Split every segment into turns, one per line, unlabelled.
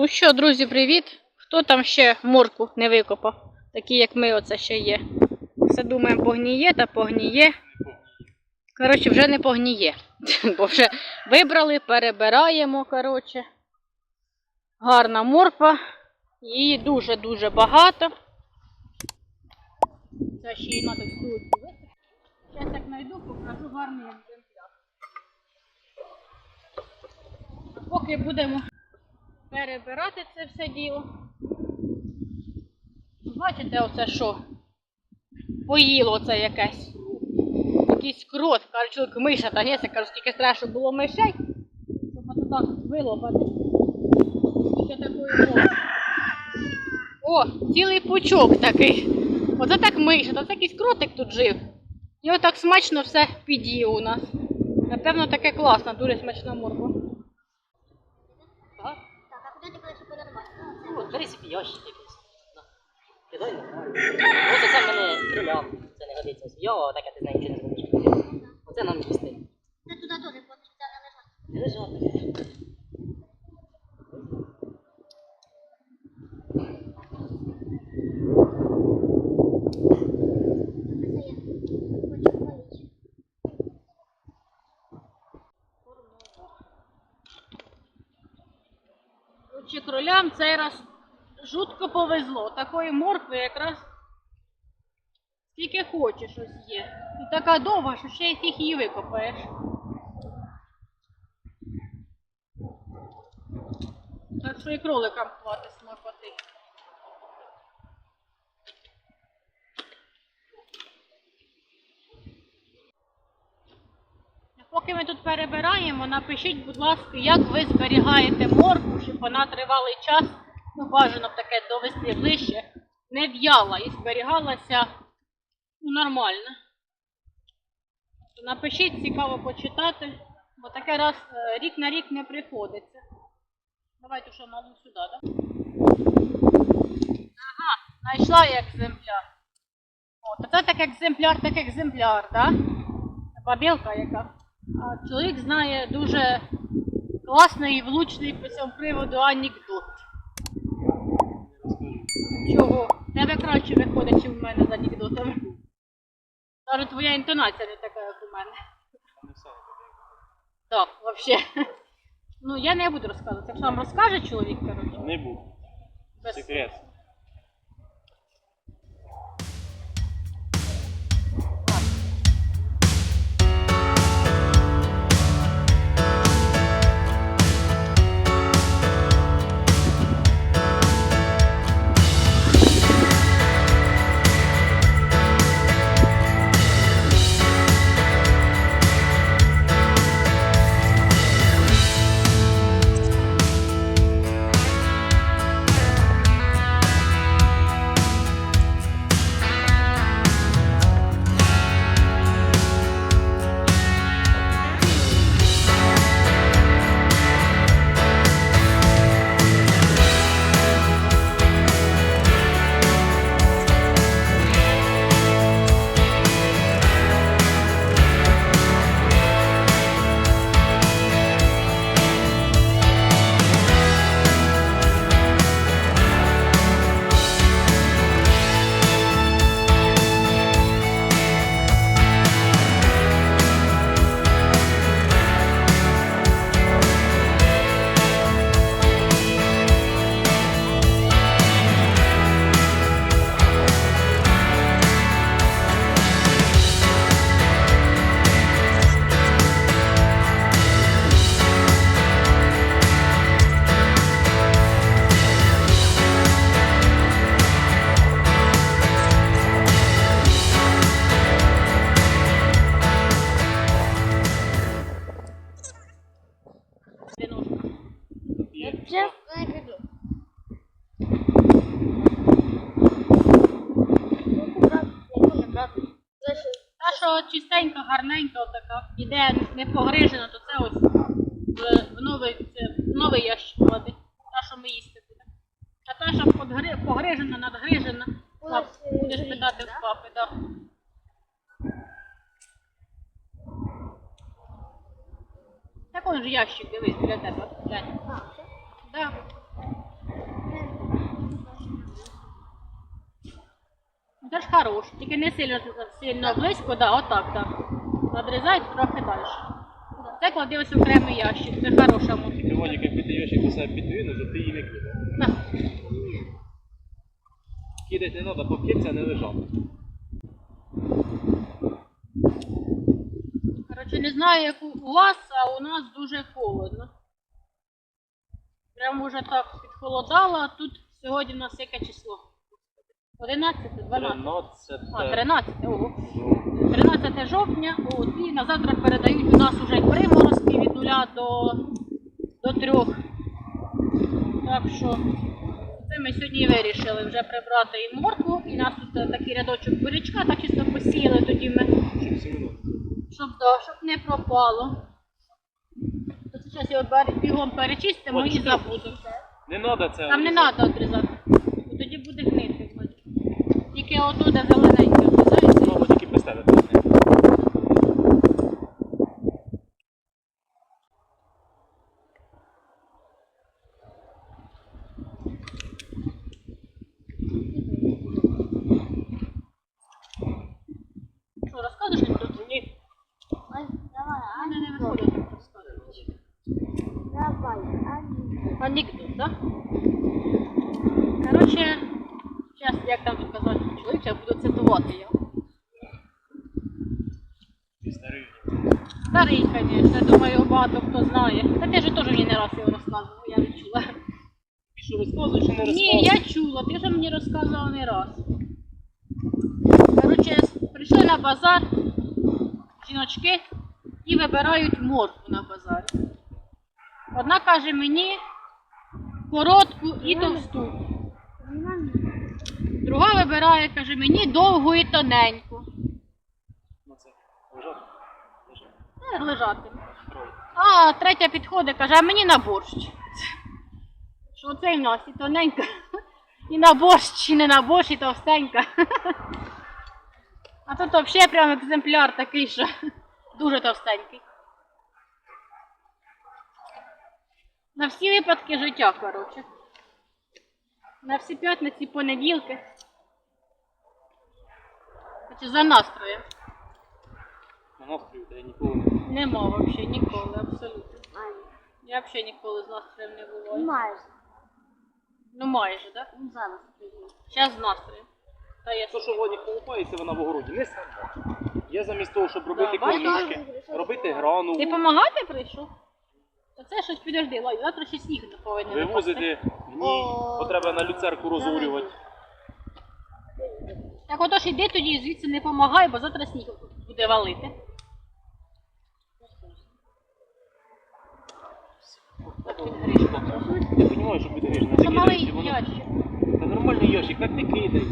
Ну що, друзі, привіт! Хто там ще морку не викопав? Такі, як ми, оце ще є. Все думаємо, погніє та погніє. Коротше, вже не погніє. Бо вже вибрали, перебираємо, коротше. Гарна морква. Її дуже-дуже багато. Це ще її треба всю висипати. Зараз як знайду, покажу гарний екземпляр. Поки будемо перебирати це все діло. Бачите, оце що? Поїло оце якесь. Якийсь крот, каже, чоловік миша, та ні, це кажу, скільки щоб було мишей, щоб ото так вилопати. Скільки такої було. О, цілий пучок такий. Оце так миша, то це якийсь кротик тут жив. І отак смачно все під'їв у нас. Напевно, таке класно, дуже смачна морква. Так?
Так, а куди ти будеш подарувати?
Якийсь. На. Кидай нормально. Ну, це мене криля. Це не годиться. Йо, таке ти з нею нічого не зробиш. Оце нам їсти.
Ти туди теж хочеш не лежати. Я.
Коротше, кролям цей раз жутко повезло. Такої моркви якраз скільки хочеш ось є. І така довга, що ще фіг її викопаєш. Так що і кроликам хватить смакоти. Поки ми тут перебираємо, напишіть, будь ласка, як ви зберігаєте моркву, щоб вона тривалий час, ну бажано б таке довести ближче, не в'яла і зберігалася ну, нормально. Напишіть, цікаво почитати, бо таке раз е, рік на рік не приходиться. Давайте що малу сюди, так? Ага, знайшла я екземпляр. О, це так екземпляр, так екземпляр, так? Бабілка яка. А чоловік знає дуже класний і влучний по цьому приводу анекдот. Чого? Тебе краще виходить, ніж в мене з анекдотами. Навіть твоя інтонація не така, як у мене. Так, взагалі. Ну, я не буду розказувати. Якщо вам розкаже чоловік, коротше.
Не буду.
без-
Секрет.
Що чистенька, гарненька отака, іде не погрижена, то це ось в, в новий, в новий ящик кладе. Та, що ми їсти будемо. А та, що подгри- погрижена, надгрижена, пап,
е,
будеш питати в папи, так. Да. Так он же ящик, дивись, біля тебе.
А.
Да. Це ж хорош, тільки не сильно, сильно близько, да, отак, так. Надрізають трохи далі. Це клади ось окремий ящик, це хороша мотика.
Тільки Владик, якби ти йошик до себе підвинув, то ти її не кидав.
На.
Кидати не треба, це не лежало.
Коротше, не знаю, як у у вас, а у нас дуже холодно. Прямо вже так підхолодало, а тут сьогодні у нас яке число? 11, 12?
13.
А, 13, ого. 13 жовтня, от, і на завтра передають у нас уже приморозки від 0 до, до 3. Так що це ми сьогодні вирішили вже прибрати і моркву, і нас тут е, такий рядочок бурячка, так чисто посіяли тоді ми,
Щоб 7 минут.
щоб, да, щоб не пропало. То це зараз його бер- бігом перечистимо і забудемо.
Не треба це.
Там не треба відрізати, бо тоді буде гнити. Тільки отут, де зелененьке обрізається.
Знову тільки без тебе.
Що, розкажеш мені тут?
Ні.
Давай,
А мене не так розказувати.
Давай, анекдот.
Анекдот, да? Коротше, зараз, як там казати, чоловік, я буду цитувати його.
Ти старий.
Старий, звісно, думаю, багато хто знає. Та ти ж теж мені не раз його розказував, я відчула.
Ти що розказуєш чи не розказуєш?
Ні, я чула, ти вже мені розказував не раз. Коротше, прийшли на базар жіночки і вибирають моркву на базарі. Одна каже мені коротку і товсту. Друга вибирає, каже, мені довгу і тоненьку.
Лежати. Лежати.
Е, А третя підходить, каже, а мені на борщ. Що це в нас і тоненька, і на борщ, і не на борщ, і товстенька. А тут взагалі прям екземпляр такий, що дуже товстенький. На всі випадки життя, коротше. На всі п'ятниці, понеділки. Короче, за настроєм.
На настрою тебе ніколи не.
Нема взагалі ніколи, абсолютно. Я взагалі ніколи з настроєм не буваю.
Майже.
Ну майже, так?
Ну, зараз.
Зараз з настроєм. Та я
То, що Владик колупається, вона в огороді. Не сама. Я замість того, щоб робити
Да, бачиш?
колішки, робити грану,
Ти допомагати прийшов? Та це щось підожди, Ладь, завтра ще сніг не повинен випасти.
вивозити в ній, бо треба на люцерку розорювати.
Так отож іди тоді звідси не помагай, бо завтра сніг буде валити. Так він грішно.
Я розумію, що буде грішно.
Це малий ящик.
Та нормальний ящик, так не кидай.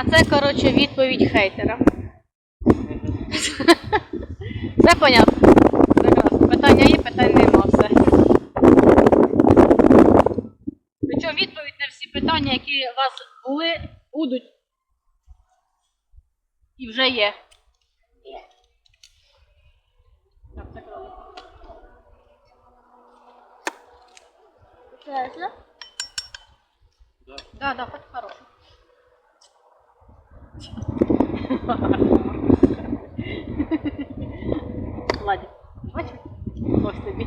А це, коротше, відповідь хейтера. Все понятно. Прекрасно. Питання є, питань нема, все. Причому відповідь на всі питання, які у вас були, будуть. І вже є. Так, це кролик.
Це все?
Да, хоть бачиш? Ось тобі.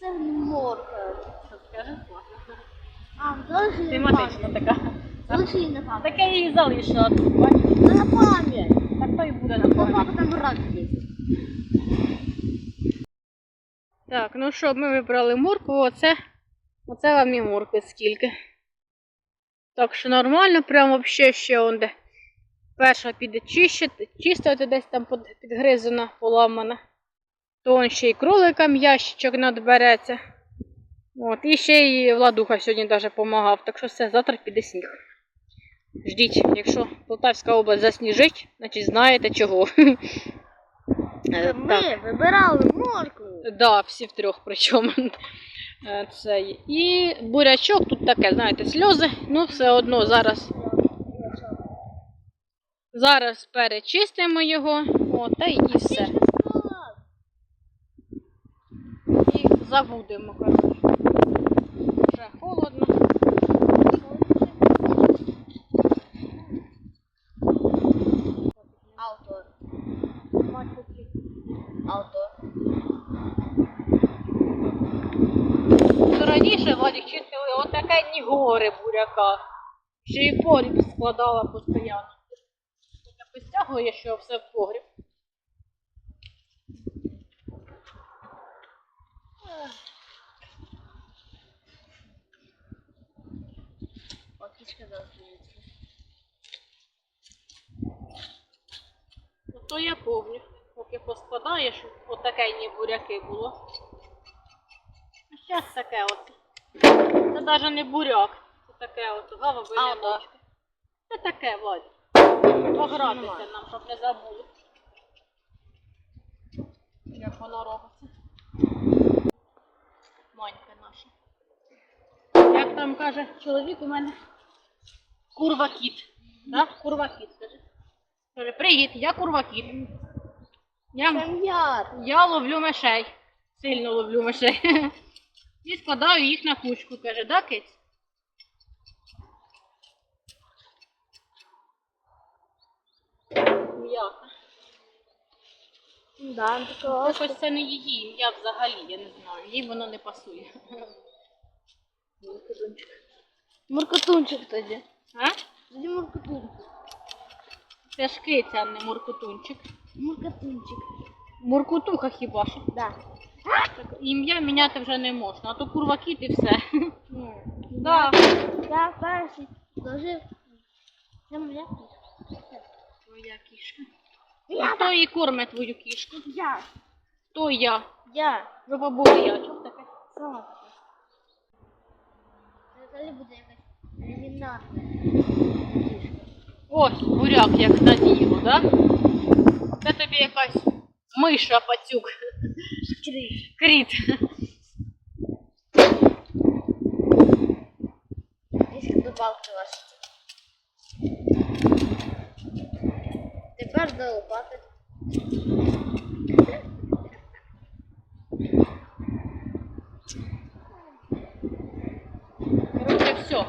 Це морква.
Що скажеш?
А, дуже
Тематична така.
Дуже не пам'ять.
Так я її залишила тут, бачиш?
Це на пам'ять.
Так то і буде на
Ну,
пам'ять.
папа там рак є.
Так, ну що, ми вибрали моркву, оце, оце вам і моркви скільки. Так що нормально, прям вообще ще он де. Перша піде чищити, чистити десь там підгризана, поламана. То он ще й кроликам ящичок надбереться. От, і ще й Владуха сьогодні даже допомагав, так що все, завтра піде сніг. Ждіть, якщо Полтавська область засніжить, значить знаєте чого. Е.
Ми вибирали моркву.
Да, всі втрьох причому. Е, Цей. І бурячок тут таке, знаєте, сльози. Ну, все одно зараз. Зараз перечистимо його. О, та й і все. І забудемо, коротше. Вже холодно.
Auto. Auto.
То раніше Владик чистили отаке ні буряка. Ще й погріб складала постійно. Я постягує, що все в погріб.
Пакичка залишилася.
Ну, то я помню. Поки поскладаєш, отаке ні буряки було. А таке от. Це навіть не буряк. Таке от гавовине
А, да.
Це таке, Владик. Погратися нам, щоб не забули. Як воно робиться. Манька наша. Як там каже чоловік у мене? Курва кіт. Да? Курва кіт, скажи. Каже, привіт, я курва кіт. Я, я ловлю мишей. Сильно ловлю мишей. І складаю їх на кучку. Каже, да, киць? М'яко.
Да, такого.
Якось це не її ім'я взагалі, я не знаю. Їй воно не пасує.
Муркотунчик тоді.
А?
Тоді муркотунчик.
Це ж киця, а не муркутунчик.
Муркотунчик.
Муркутуха хіба що.
Да.
Так, ім'я міняти вже не можна, а то курва кіт і все.
Ні.
Да.
Я перший дожив. Кішка.
Твоя кішка.
Я
Хто її кормить твою кішку?
Я.
Хто я?
Я.
Ви бабуля, я. Чого таке?
Сама. Взагалі буде якась кримінальна кішка.
Ось, буряк як наділо, да? Це тобі якась миша пацюк.
Криш.
Кріт.
Кішка добавки ваші. Тепер до лопати.
Короче, все.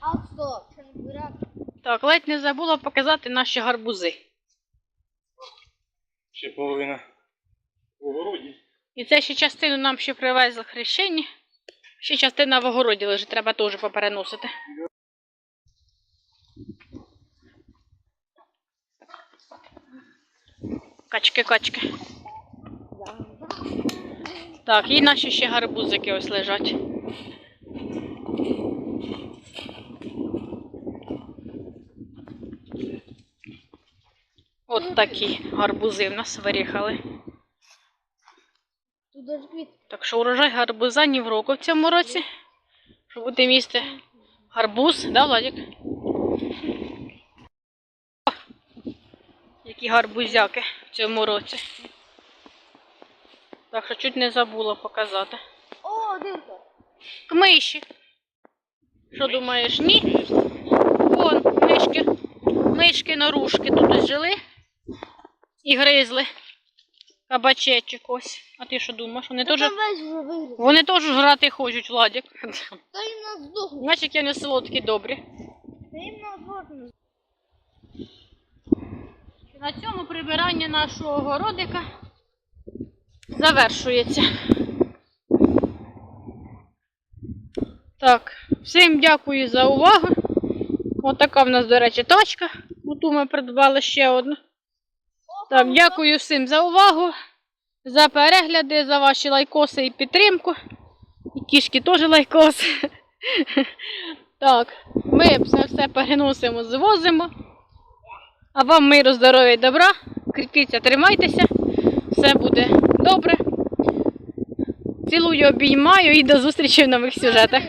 А от не.
Так, ледь не забула показати наші гарбузи.
Ще половина в огороді.
І це ще частину нам ще привезли хрещені. Ще частина в огороді лежить, треба теж попереносити. Качки, качки. Так, і наші ще гарбузики ось лежать. От такі гарбузи в нас виріхали.
Тут квіт.
Так що урожай гарбуза ні в року в цьому році. Що буде місце гарбуз, да, Владик? О, які гарбузяки в цьому році. Так що чуть не забула показати.
О, дивка.
Миші. Що думаєш, ні? Вон, мишки. Мишки норушки тут жили і гризли. Кабачечок ось. А ти що думаєш? Вони теж. Вони теж грати хочуть, Владик.
Та їм нас здохнуть.
Значить, я не солодкі добрі.
Та їм нас здохнуть.
На цьому прибирання нашого городика завершується. Так, всім дякую за увагу. Отака в нас, до речі, тачка. Оту ми придбали ще одну. Так, дякую всім за увагу, за перегляди, за ваші лайкоси і підтримку. І кішки теж лайкоси. Так, ми це все переносимо, звозимо. А вам миру, здоров'я і добра. Кріпіться, тримайтеся. Все буде добре. Цілую, обіймаю і до зустрічі в нових сюжетах.